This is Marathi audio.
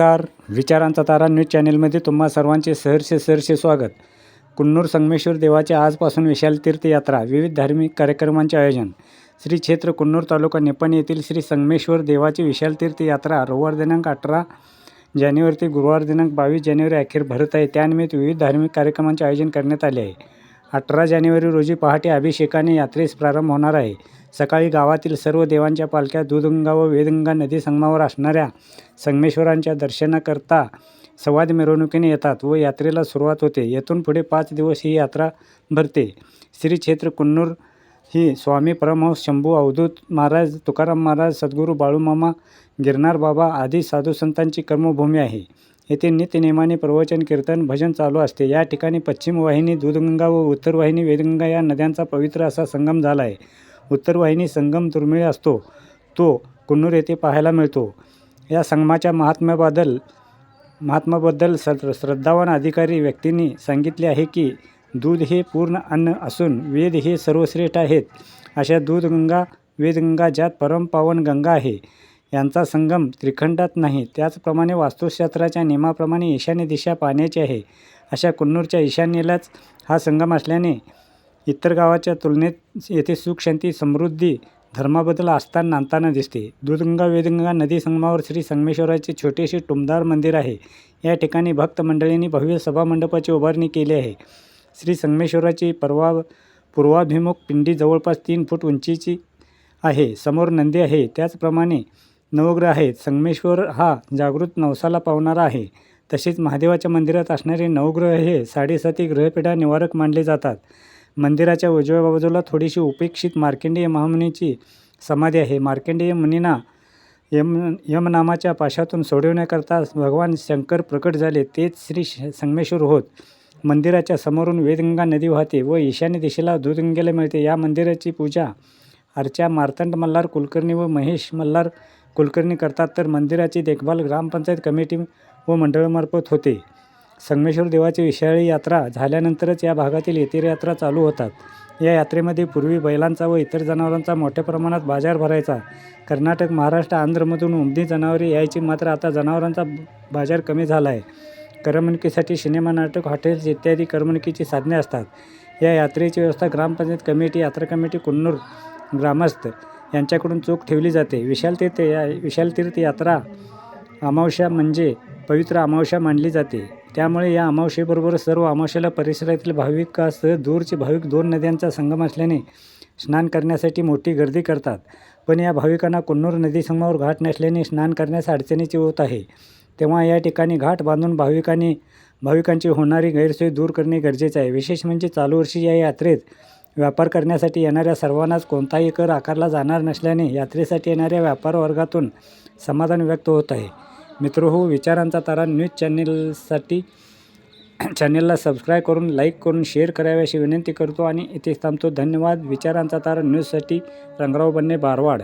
नमस्कार. विचारांचा तारा न्यूज चॅनेलमध्ये तुम्हा सर्वांचे सहर्ष सहर्ष स्वागत. कुन्नूर संगमेश्वर देवाचे आजपासून विशाल तीर्थयात्रा विविध धार्मिक कार्यक्रमांचे आयोजन. श्री क्षेत्र कुन्नूर तालुका निपण येथील श्री संगमेश्वर देवाची विशाल तीर्थयात्रा रविवार दिनांक अठरा जानेवारी ते गुरुवार दिनांक बावीस जानेवारी अखेर भरत आहे. त्यानिमित्त विविध धार्मिक कार्यक्रमांचे आयोजन करण्यात आले आहे. अठरा जानेवारी रोजी पहाटे अभिषेकाने यात्रेस प्रारंभ होणार आहे. सकाळी गावातील सर्व देवांच्या पालख्या दूधगंगा व वेदगंगा नदी संगमावर असणाऱ्या संगमेश्वरांच्या दर्शनाकरता संवाद मिरवणुकीने येतात व यात्रेला सुरुवात होते. येथून पुढे पाच दिवस ही यात्रा भरते. श्री क्षेत्र कुन्नूर ही स्वामी परमहंस शंभू अवधूत महाराज तुकाराम महाराज सद्गुरू बाळूमामा गिरनार बाबा आदी साधू संतांची कर्मभूमी आहे. येथे नित्यनेमाने प्रवचन कीर्तन भजन चालू असते. या ठिकाणी पश्चिम वाहिनी दूधगंगा व उत्तर वाहिनी वेदगंगा या नद्यांचा पवित्र असा संगम झाला आहे. उत्तरवाहिनी संगम दुर्मिळ असतो. तो कुन्नूर येथे पाहायला मिळतो. या संगमाच्या महात्म्याबद्दल महात्म्याबद्दल श्र श्रद्धावान अधिकारी व्यक्तींनी सांगितले आहे की दूध हे पूर्ण अन्न असून वेद हे सर्वश्रेष्ठ आहेत. अशा दूधगंगा वेदगंगा ज्यात परमपावन गंगा आहे. यांचा संगम त्रिखंडात नाही त्याचप्रमाणे वास्तुशास्त्राच्या नियमाप्रमाणे ईशान्य दिशा पाण्याची आहे. अशा कुन्नूरच्या ईशान्येलाच हा संगम असल्याने इतर गावाच्या तुलनेत येथे सुख शांती समृद्धी धर्माबद्दल आस्था नांदताना दिसते. दूधगंगा वेदगंगा नदी संगमावर श्री संगमेश्वराचे छोटेसे टुमदार मंदिर आहे. या ठिकाणी भक्त मंडळींनी भव्य सभामंडपाची उभारणी केली आहे. श्री संगमेश्वराची परवा पूर्वाभिमुख पिंडी जवळपास तीन फूट उंचीची आहे. समोर नंदी आहे. त्याचप्रमाणे नवग्रह आहेत. संगमेश्वर हा जागृत नवसाला पावणारा आहे. तसेच महादेवाच्या मंदिरात असणारे नवग्रह हे साडेसाती ग्रहपीठा निवारक मानले जातात. मंदिराच्या उजव्या बाजूला थोडीशी उपेक्षित मार्कंडेय महामुनीची समाधी आहे. मार्कंडेय मुनींना यम यमनामाच्या पाशातून सोडवण्याकरता भगवान शंकर प्रकट झाले. तेच श्री श- संगमेश्वर होत. मंदिराच्या समोरून वेदगंगा नदी वाहते व ईशान्य दिशेला दूधगंगेला मिळते. या मंदिराची पूजा अर्चा मार्तंड मल्हार कुलकर्णी व महेश मल्हार कुलकर्णी करतात. तर मंदिराची देखभाल ग्रामपंचायत कमिटी व मंडळामार्फत होते. संगमेश्वर देवाची विशाळी यात्रा झाल्यानंतरच या भागातील इतर यात्रा चालू होतात. या यात्रेमध्ये पूर्वी बैलांचा व इतर जनावरांचा मोठ्या प्रमाणात बाजार भरायचा. कर्नाटक महाराष्ट्र आंध्रमधून उमदी जनावरे यायची मात्र आता जनावरांचा बाजार कमी झाला आहे करमणुकीसाठी सिनेमा नाटक हॉटेल्स इत्यादी करमणुकीची साधने असतात. या यात्रेची व्यवस्था ग्रामपंचायत कमिटी यात्रा कमिटी कुन्नूर ग्रामस्थ यांच्याकडून चोख ठेवली जाते. विशाल तीर्थ या विशाल तीर्थ यात्रा अमावस्या म्हणजे पवित्र अमावस्या मानली जाते. त्यामुळे या अमावशेबरोबर सर्व अमावशेला परिसरातील भाविकासह दूरचे भाविक दोन नद्यांचा संगम असल्याने स्नान करण्यासाठी मोठी गर्दी करतात. पण या भाविकांना कुन्नूर नदीसंगमावर घाट नसल्याने स्नान करण्यास अडचणीची होत आहे. तेव्हा या ठिकाणी घाट बांधून भाविकांनी भाविकांची होणारी गैरसोय दूर करणे गरजेचे आहे. विशेष म्हणजे चालू वर्षी या यात्रेत व्यापार करण्यासाठी येणाऱ्या सर्वांनाच कोणताही कर आकारला जाणार नसल्याने यात्रेसाठी येणाऱ्या व्यापार वर्गातून समाधान व्यक्त होत आहे. मित्र हो विचारांचा तारा न्यूज चॅनेलसाठी चॅनेलला सबस्क्राईब करून लाईक करून शेअर करावे अशी विनंती करतो आणि इथे थांबतो. धन्यवाद. विचारांचा तारा न्यूजसाठी रंगराव बन्ने बारवाड.